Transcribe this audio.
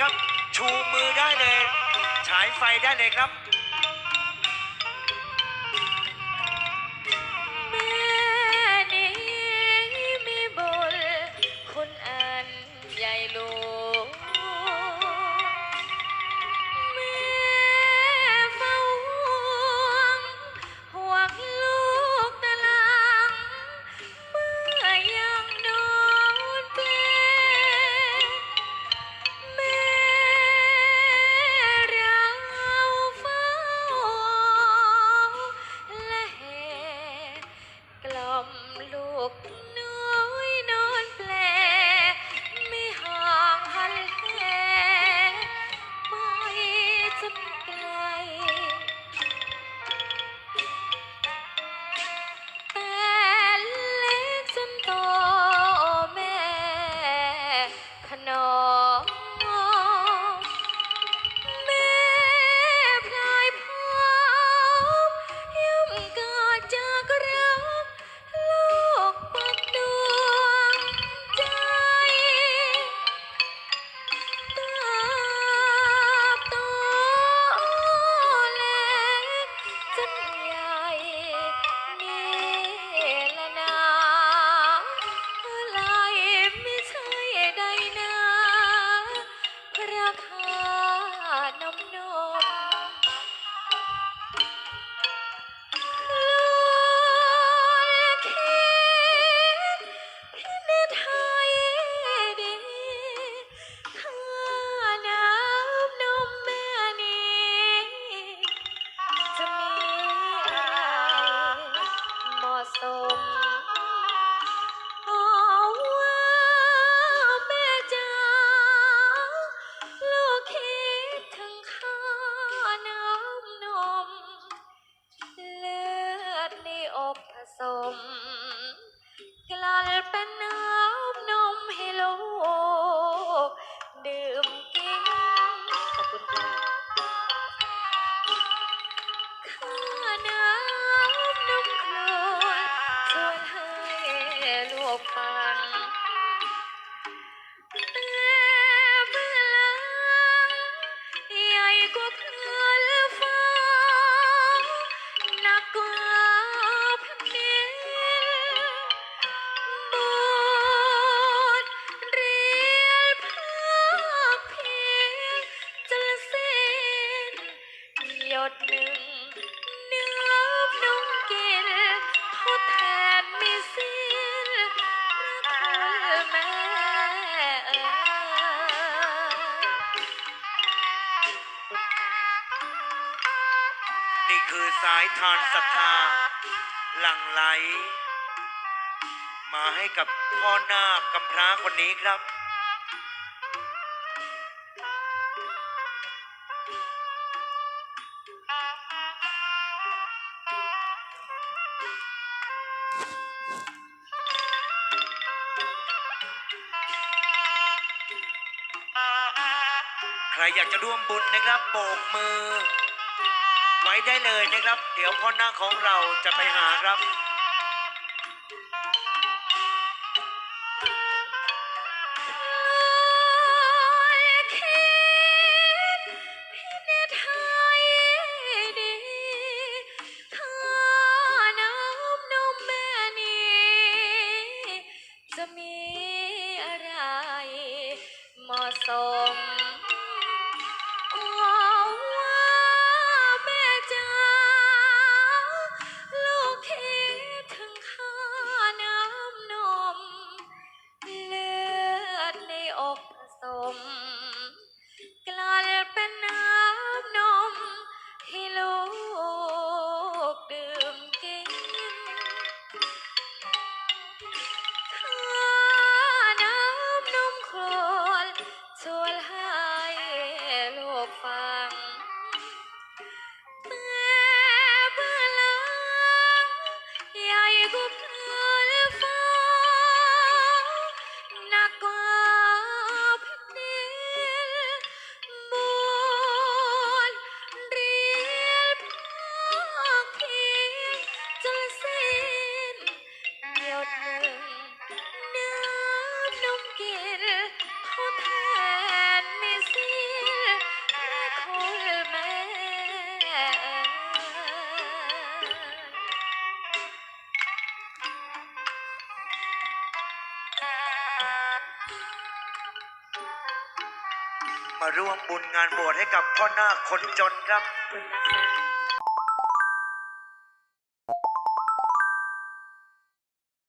ครับ ชูมือได้เลย ฉายไฟได้เลยครับ nông nô cook. คือสายทานศรัทธา หลั่งไหล มาให้กับพ่อนาคกำพร้าคนนี้ครับ ใครอยากจะร่วมบุญนะครับโบกมือ ไว้ได้เลยนะครับ เดี๋ยวพ่อหน้าของเราจะไปหาครับ จะมีอะไรเหมาะสม มาร่วมบุญงานบวชให้กับพ่อหน้าคนจนครับ